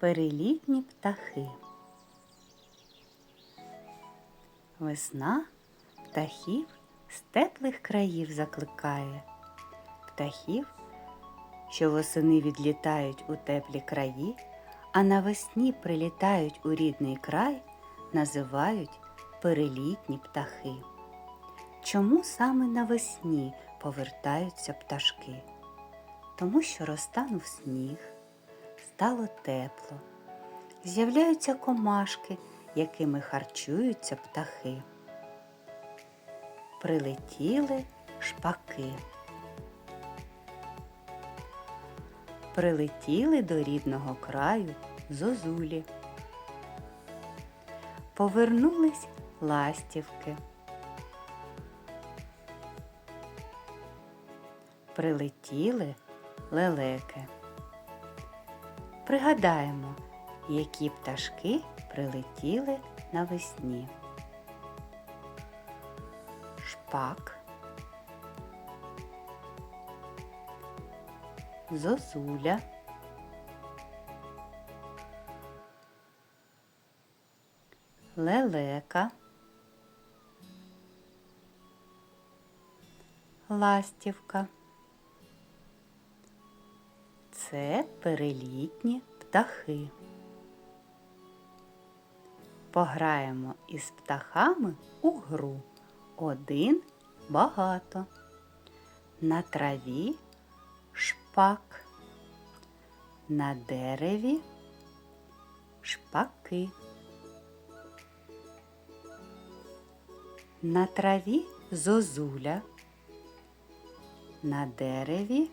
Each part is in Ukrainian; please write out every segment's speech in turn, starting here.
Перелітні птахи. Весна птахів з теплих країв закликає. Птахів, що восени відлітають у теплі краї, а навесні прилітають у рідний край, називають перелітні птахи. Чому саме навесні повертаються пташки? Тому що розтанув сніг, стало тепло, з'являються комашки, якими харчуються птахи. Прилетіли шпаки. Прилетіли до рідного краю зозулі. Повернулись ластівки. Прилетіли лелеки. Пригадаємо, які пташки прилетіли навесні. Шпак, зозуля, лелека, ластівка. Це перелітні птахи. Пограємо із птахами у гру. Один багато. На траві шпак. На дереві шпаки. На траві зозуля. На дереві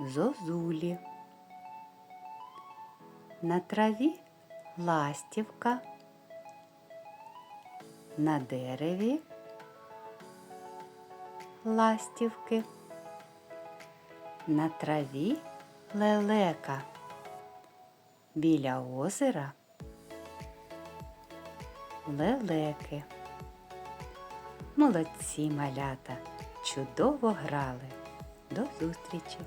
зозулі. На траві ластівка, на дереві ластівки, на траві лелека, біля озера лелеки. Молодці малята, чудово грали. До зустрічі!